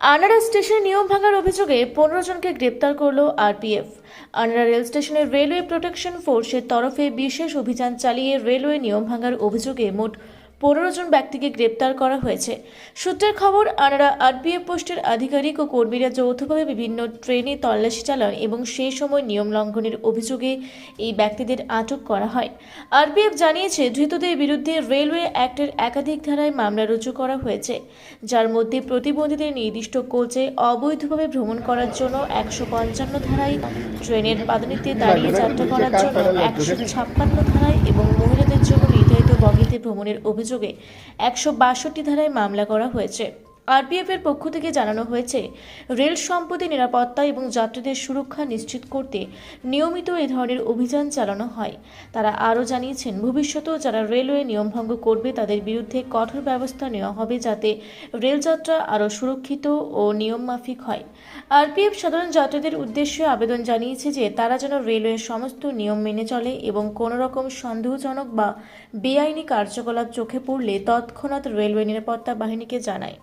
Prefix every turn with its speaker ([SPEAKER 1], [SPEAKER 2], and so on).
[SPEAKER 1] আনাড়া স্টেশনে নিয়ম ভাঙার অভিযোগে পনেরো জনকে গ্রেপ্তার করল আরপিএফ। আনাড়া রেল স্টেশনের রেলওয়ে প্রোটেকশন ফোর্সের তরফে বিশেষ অভিযান চালিয়ে রেলওয়ে নিয়ম ভাঙার অভিযোগে মোট পনেরো জন ব্যক্তিকে গ্রেপ্তার করা হয়েছে। সূত্রের খবর, আনারা আরপিএফ পোস্টের আধিকারিক ও কর্মীরা যৌথভাবে বিভিন্ন ট্রেনে তল্লাশি চালান এবং সেই সময় নিয়ম লঙ্ঘনের অভিযোগে এই ব্যক্তিদের আটক করা হয়। আরপিএফ জানিয়েছে, ধৃতদের বিরুদ্ধে রেলওয়ে অ্যাক্টের একাধিক ধারায় মামলা রুজু করা হয়েছে, যার মধ্যে প্রতিবন্ধীদের নির্দিষ্ট কোচে অবৈধভাবে ভ্রমণ করার জন্য একশো পঞ্চান্ন ধারায়, ট্রেনের পাদানিতে দাঁড়িয়ে যাত্রা করার জন্য একশো ছাপ্পান্ন ধারায় এবং মহিলাদের জন্য নির্ধারিত বগিতে ভ্রমণের অভিযোগে একশো বাষট্টি ধারায় মামলা করা হয়েছে। আরপিএফ এর পক্ষ থেকে জানানো হয়েছে, রেল সম্পত্তি নিরাপত্তা এবং যাত্রীদের সুরক্ষা নিশ্চিত করতে নিয়মিত এ ধরনের অভিযান চালানো হয়। তারা আরও জানিয়েছেন, ভবিষ্যতেও যারা রেলওয়ে নিয়মভঙ্গ করবে তাদের বিরুদ্ধে কঠোর ব্যবস্থা নেওয়া হবে যাতে রেলযাত্রা আরও সুরক্ষিত ও নিয়মমাফিক হয়। আরপিএফ সাধারণ যাত্রীদের উদ্দেশ্যে আবেদন জানিয়েছে যে, তারা যেন রেলওয়ের সমস্ত নিয়ম মেনে চলে এবং কোনো রকম সন্দেহজনক বা বেআইনি কার্যকলাপ চোখে পড়লে তৎক্ষণাৎ রেলওয়ে নিরাপত্তা বাহিনীকে জানায়।